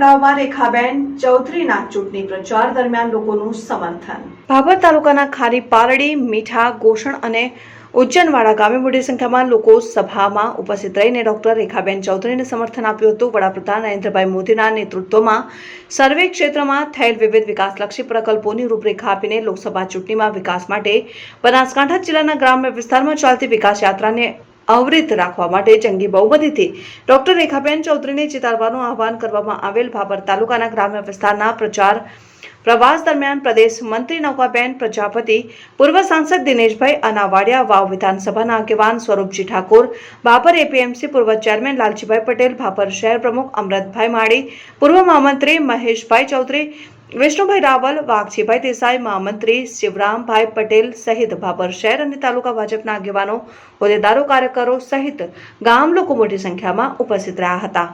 લાવવા રેખાબેન ચૌધરીના ચૂંટણી પ્રચાર દરમિયાન લોકોનું સમર્થન. ભાભર તાલુકાના ખારી પારડી, મીઠા ગોષણ અને ઉજ્જૈનવાડા ગામે મોટી સંખ્યામાં લોકો સભામાં ઉપસ્થિત રહીને ડોક્ટર રેખાબેન ચૌધરીને સમર્થન આપ્યું હતું. વડાપ્રધાન નરેન્દ્રભાઈ મોદીના નેતૃત્વમાં સર્વે ક્ષેત્રમાં થયેલ વિવિધ વિકાસલક્ષી પ્રકલ્પોની રૂપરેખા આપીને લોકસભા ચૂંટણીમાં વિકાસ માટે બનાસકાંઠા જિલ્લાના ગ્રામ્ય વિસ્તારમાં ચાલતી વિકાસ યાત્રાને અવરિત રાખવા માટે જંગી બહુમતીથી ડોક્ટર રેખાબેન ચૌધરીને ચિતારવાનું આહવાન કરવામાં આવેલ ભાભર તાલુકાના ગ્રામ્ય વિસ્તારના પ્રચાર પ્રવાસ દરમિયાન પ્રદેશ મંત્રી નૌકાબેન પ્રજાપતિ, પૂર્વ સાંસદ દિનેશભાઈ અનાવાડિયા, વાવ વિધાનસભાના આગેવાન સ્વરૂપજી ઠાકોર ભાભર એપીએમસી પૂર્વ ચેરમેન લાલજીભાઈ પટેલ, ભાભર શહેર પ્રમુખ અમરતભાઈ માળી, પૂર્વ મહામંત્રી મહેશભાઈ ચૌધરી વિષ્ણુભાઈ રાવલ, વાઘજીભાઈ દેસાઈ, મહામંત્રી શિવરામભાઈ પટેલ સહિત ભાભર શહેર અને તાલુકા ભાજપના આગેવાનો હોદ્દેદારો, કાર્યકરો સહિત ગામ લોકો મોટી સંખ્યામાં ઉપસ્થિત રહ્યા હતા.